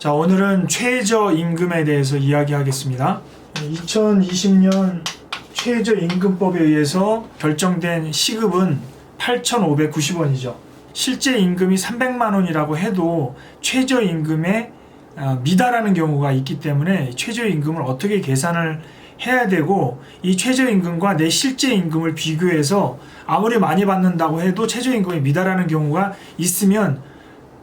자, 오늘은 최저임금에 대해서 이야기하겠습니다. 2020년 최저임금법에 의해서 결정된 시급은 8,590원이죠. 실제 임금이 300만 원이라고 해도 최저임금에 아, 미달하는 경우가 있기 때문에 최저임금을 어떻게 계산을 해야 되고 이 최저임금과 내 실제 임금을 비교해서 아무리 많이 받는다고 해도 최저임금에 미달하는 경우가 있으면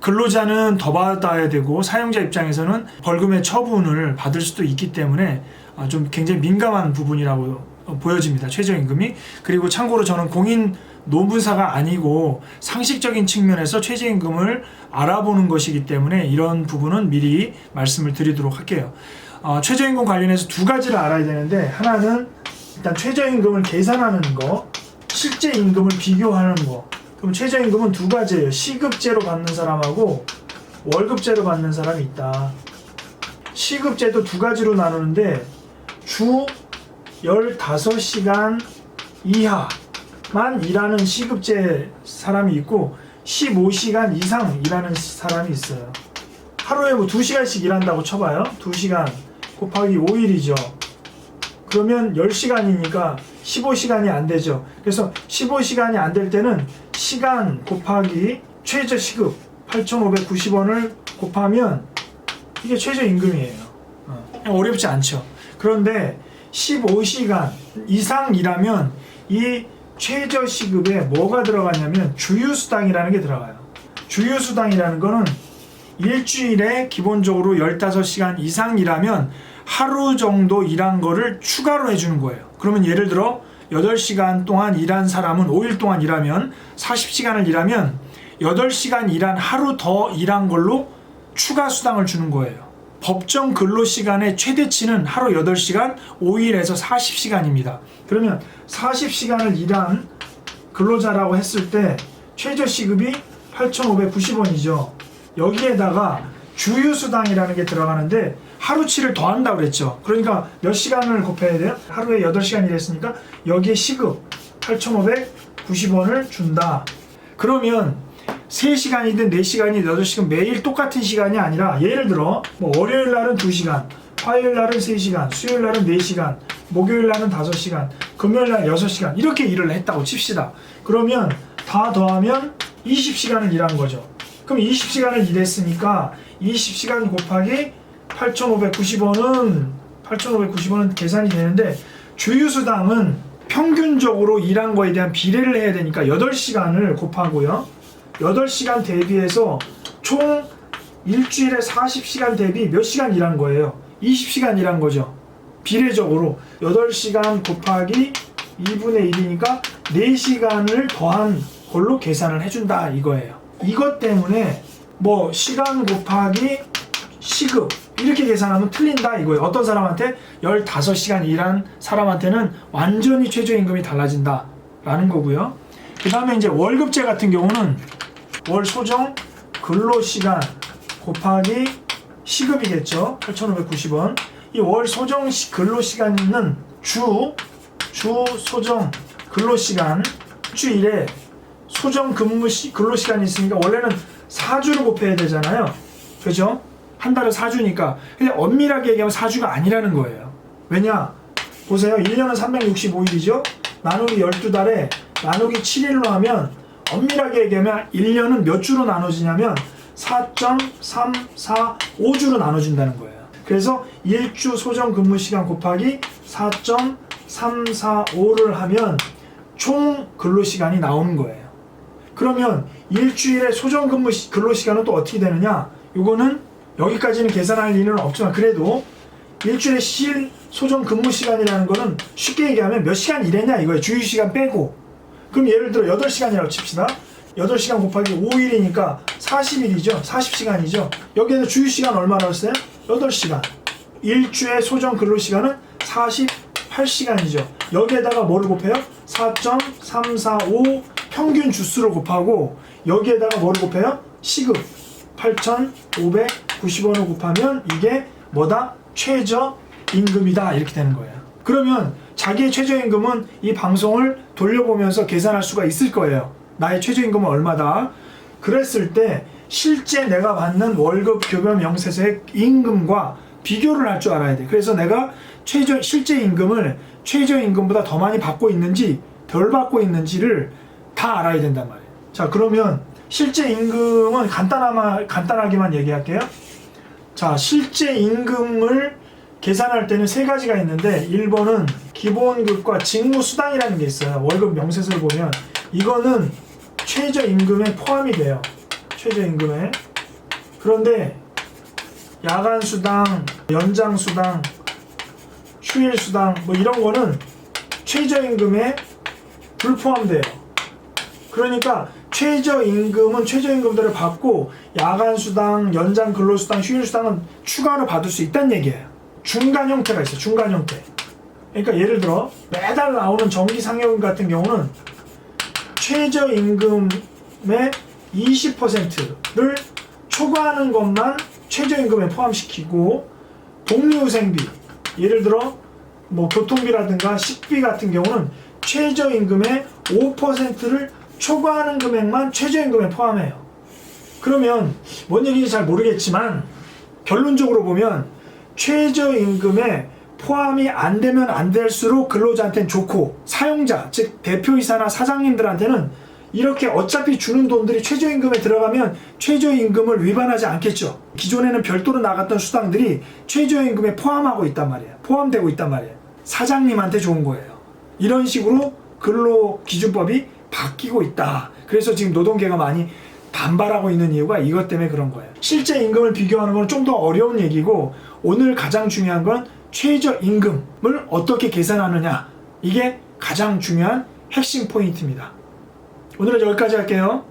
근로자는 더 받아야 되고 사용자 입장에서는 벌금의 처분을 받을 수도 있기 때문에 아, 좀 굉장히 민감한 부분이라고 어, 보여집니다. 최저임금이 그리고 참고로 저는 공인 노무사가 아니고 상식적인 측면에서 최저임금을 알아보는 것이기 때문에 이런 부분은 미리 말씀을 드리도록 할게요. 어, 최저임금 관련해서 두 가지를 알아야 되는데 하나는 일단 최저임금을 계산하는 거, 실제 임금을 비교하는 거. 그럼 최저임금은 두 가지예요. 시급제로 받는 사람하고 월급제로 받는 사람이 있다. 시급제도 두 가지로 나누는데 주 15시간 이하만 일하는 시급제 사람이 있고 15시간 이상 일하는 사람이 있어요. 하루에 뭐 2시간씩 일한다고 쳐봐요. 2시간 곱하기 5일이죠. 그러면 10시간이니까 15시간이 안 되죠. 그래서 15시간이 안 될 때는 시간 곱하기 최저 시급 8,590원을 곱하면 이게 최저 임금이에요. 어, 어렵지 않죠. 그런데 15시간 이상 일하면 이 최저 시급에 뭐가 들어가냐면 주휴수당이라는 게 들어가요. 주휴수당이라는 거는 일주일에 기본적으로 15시간 이상 일하면 하루 정도 일한 거를 추가로 해주는 거예요. 그러면 예를 들어 8시간 동안 일한 사람은 5일 동안 일하면 40시간을 일하면 8시간 일한 하루 더 일한 걸로 추가 수당을 주는 거예요. 법정 근로 시간의 최대치는 하루 8시간, 5일에서 40시간입니다. 그러면 40시간을 일한 근로자라고 했을 때 최저 시급이 8,590원이죠. 여기에다가 주휴수당이라는 게 들어가는데 하루치를 더한다고 그랬죠. 그러니까 몇 시간을 곱해야 돼요? 하루에 8시간 일했으니까 여기에 시급 8,590원을 준다. 그러면 3시간이든 4시간이든 8시간 매일 똑같은 시간이 아니라 예를 들어 뭐 월요일 날은 2시간, 화요일 날은 3시간, 수요일 날은 4시간, 목요일 날은 5시간, 금요일 날 6시간 이렇게 일을 했다고 칩시다. 그러면 다 더하면 20시간을 일한 거죠. 그럼 20시간을 일했으니까 20시간 곱하기 8,590원은 8,590원은 계산이 되는데 주휴수당은 평균적으로 일한 거에 대한 비례를 해야 되니까 8시간을 곱하고요. 8시간 대비해서 총 일주일에 40시간 대비 몇 시간 일한 거예요? 20시간 일한 거죠. 비례적으로 8시간 곱하기 2분의 1이니까 4시간을 더한 걸로 계산을 해준다 이거예요. 이것 때문에 뭐 시간 곱하기 시급 이렇게 계산하면 틀린다 이거예요. 어떤 사람한테 15시간 일한 사람한테는 완전히 최저임금이 달라진다 라는 거고요. 그 다음에 이제 월급제 같은 경우는 월 소정 근로시간 곱하기 시급이겠죠. 8,590원. 이 월 소정 시- 근로시간은 주, 주 소정 근로시간 주일에 소정 근무 시, 근로 시간이 있으니까 원래는 4주를 곱해야 되잖아요. 그죠? 한 달에 4주니까. 근데 엄밀하게 얘기하면 4주가 아니라는 거예요. 왜냐? 보세요. 1년은 365일이죠? 나누기 12달에 나누기 7일로 하면 엄밀하게 얘기하면 1년은 몇 주로 나눠지냐면 4.345주로 나눠진다는 거예요. 그래서 1주 소정 근무 시간 곱하기 4.345를 하면 총 근로 시간이 나오는 거예요. 그러면 일주일에 소정 근무 시- 근로 시간은 또 어떻게 되느냐? 요거는 여기까지는 계산할 일은 없지만 그래도 일주일에 실 소정 근무 시간이라는 거는 쉽게 얘기하면 몇 시간 일했냐 이거예요. 주휴 시간 빼고. 그럼 예를 들어 8시간이라고 칩시다. 8시간 곱하기 5일이니까 40일이죠. 40시간이죠. 여기에서 주휴 시간 얼마나 했어요? 8시간. 일주의 소정 근로 시간은 48시간이죠. 여기에다가 뭐를 곱해요? 4.345 평균 주수를 곱하고 여기에다가 뭐를 곱해요? 시급 8,590원을 곱하면 이게 뭐다? 최저 임금이다 이렇게 되는 거예요. 그러면 자기의 최저 임금은 이 방송을 돌려보면서 계산할 수가 있을 거예요. 나의 최저 임금은 얼마다? 그랬을 때 실제 내가 받는 월급, 급여, 명세서의 임금과 비교를 할 줄 알아야 돼. 그래서 내가 최저 실제 임금을 최저 임금보다 더 많이 받고 있는지 덜 받고 있는지를 다 알아야 된단 말이에요. 자, 그러면 실제 임금은 간단하마, 간단하게만 얘기할게요. 자, 실제 임금을 계산할 때는 세 가지가 있는데 1번은 기본급과 직무수당이라는 게 있어요. 월급 명세서를 보면 이거는 최저임금에 포함이 돼요. 최저임금에. 그런데 야간수당, 연장수당, 휴일수당 뭐 이런 거는 최저임금에 불포함돼요. 그러니까 최저임금은 최저임금대로 받고 야간수당, 연장 근로수당, 휴일수당은 추가로 받을 수 있다는 얘기예요. 중간 형태가 있어요. 중간 형태. 그러니까 예를 들어 매달 나오는 정기 상여금 같은 경우는 최저임금의 20%를 초과하는 것만 최저임금에 포함시키고 복리후생비 예를 들어 뭐 교통비라든가 식비 같은 경우는 최저임금의 5%를 초과하는 금액만 최저임금에 포함해요. 그러면 뭔 얘기인지 잘 모르겠지만 결론적으로 보면 최저임금에 포함이 안 되면 안 될수록 근로자한테는 좋고 사용자 즉 대표이사나 사장님들한테는 이렇게 어차피 주는 돈들이 최저임금에 들어가면 최저임금을 위반하지 않겠죠. 기존에는 별도로 나갔던 수당들이 최저임금에 포함하고 있단 말이에요. 포함되고 있단 말이에요. 사장님한테 좋은 거예요. 이런 식으로 근로기준법이 바뀌고 있다. 그래서 지금 노동계가 많이 반발하고 있는 이유가 이것 때문에 그런 거예요. 실제 임금을 비교하는 건 좀 더 어려운 얘기고 오늘 가장 중요한 건 최저 임금을 어떻게 계산하느냐 이게 가장 중요한 핵심 포인트입니다. 오늘은 여기까지 할게요.